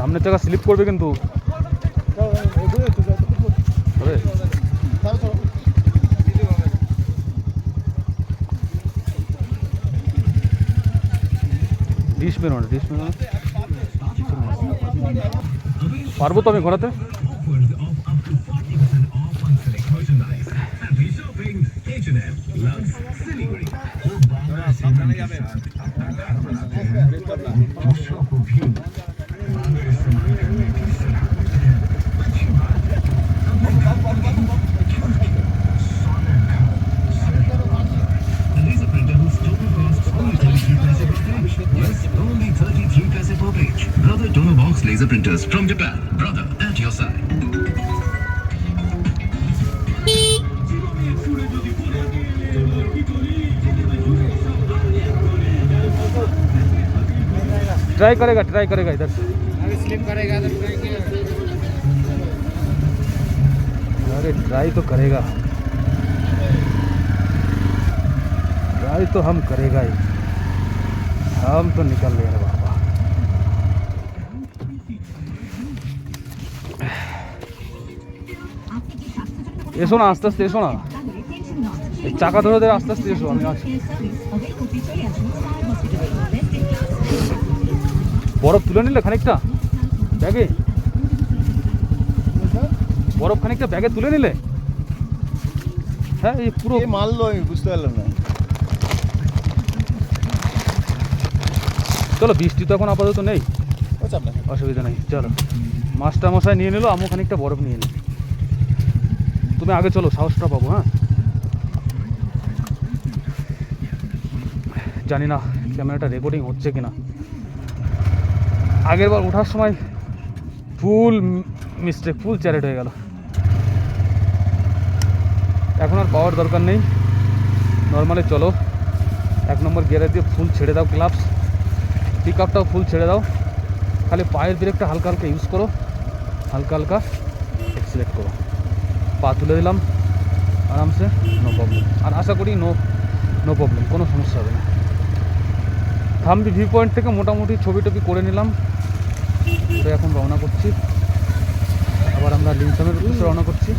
সামনের চাকা স্লিপ করবে কিন্তু পারব তো আমি ঘোরাতে only 33 paise per page. Brother Tono Box Laser Printers from Japan. Brother, at your side. Try करेगा ट्राई करेगा इधर से स्लिप करेगा तो ट्राई किया अरे ट्राई तो करेगा ट्राई तो हम करेगा ही हम तो निकल रहे हैं बाबा এসো না আস্তে আস্তে এসো না এই চাকা ধরে ধরে আস্তে আস্তে এসো আমি আছি বরফ তুলে নিলে খানিকটা ব্যাগে বরফ খানিকটা ব্যাগে তুলে নিলে হ্যাঁ এই পুরো কে মারলো আমি বুঝতে পারলাম না চলো বৃষ্টি তো এখন আপাতত নেই। অসুবিধা নেই চলো। মাস্টার মশাই নিয়ে নিলো আমও খানিকটা বরফ নিয়ে নিই। তুমি আগে চলো সাহসটা পাবো হ্যাঁ? জানি না ক্যামেরাটা রেকর্ডিং হচ্ছে কিনা। আগের বার ওঠার সময় ফুল মিস্টেক ফুল চ্যারেট হয়ে গেল। এখন আর পাওয়ার দরকার নেই। নর্মালি চলো এক নম্বর গিয়ারে দিয়ে ফুল ছেড়ে দাও ক্লাবস পিক আপটাও ফুল ছেড়ে দাও। খালি পায়ের ব্রেকটা হালকা হালকা ইউজ করো। হালকা হালকা এক্সিলেট করো। পা তুলে দিলাম। আরামসে নো প্রবলেম আর আশা করি নো নো প্রবলেম কোনো সমস্যা হবে না। থামবি ভিউ পয়েন্ট থেকে মোটামুটি ছবি টবি করে নিলাম। এখন রওনা করছি। আবার আমরা লিমসামের উদ্দেশ্যে রওনা করছি।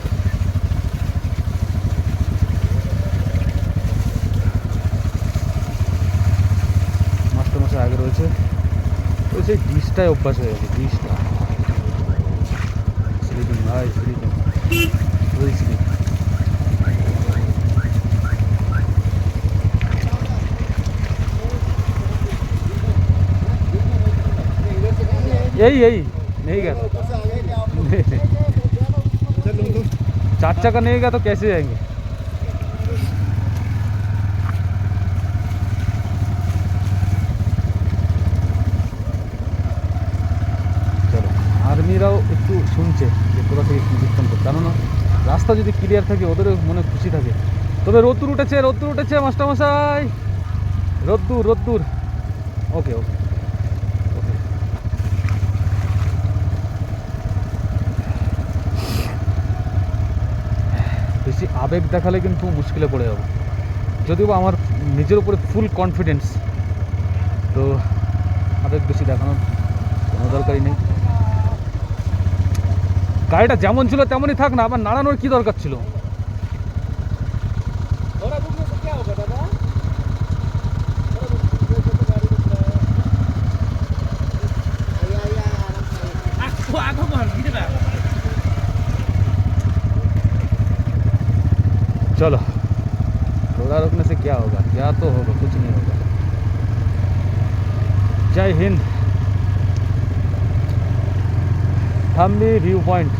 ওই সেই ডিশটাই অভ্যাস হয়ে গেছে ডিশটা স্লিপিং ভাই স্লিপিং ওই স্লিপ यही यही नहीं गया चार चक्का नहीं गया तो कैसे जाएंगे রাস্তা যদি ক্লিয়ার থাকে, ওদেরও মনে খুশি থাকে। তবে রোদ্দুর উঠেছে রোদ্দুর উঠেছে, মাস্টারমশাই। রোদ্দুর রোদ্দুর। ওকে ওকে বেশি আবেগ দেখালে কিন্তু মুশকিলে পড়ে যাব। যদিও আমার নিজের উপরে ফুল কনফিডেন্স তো আবেগ বেশি দেখানোর কোনো দরকারই নেই। গাড়িটা যেমন ছিল তেমনই থাক না আবার নাড়ানোর কি দরকার ছিল थोड़ा रुकने से क्या होगा दादा आगो आगो भर दिँदै चलो थोड़ा रुकने से क्या होगा क्या तो होगा कुछ नहीं होगा जय हिंद हम भी व्यू पॉइंट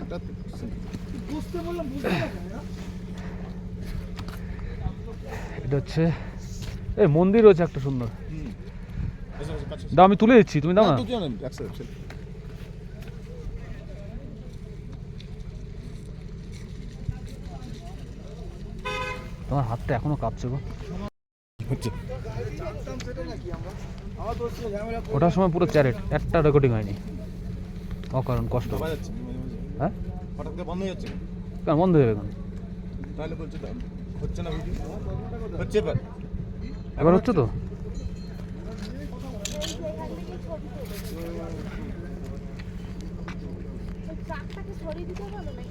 একটা বুঝতে বললাম বুঝতে এটা হচ্ছে এই মন্দির রয়েছে একটা সুন্দর। দাও আমি তুলে দিচ্ছি তুমি দাও না? তোমার হাতটা এখনও কাঁপছে গো। ওটার সময় পুরো চ্যারেট একটা রেকর্ডিং হয়নি। অকারণ কষ্ট। হ্যাঁ? হঠাৎ করে বন্ধ হয়ে যাচ্ছে কেন? বন্ধ হয়ে গেল তাহলে বলছে তো হচ্ছে না হচ্ছে এবার। এবার হচ্ছে তো? ট্রাকটাকে সরিয়ে দিতে বলো নাকি?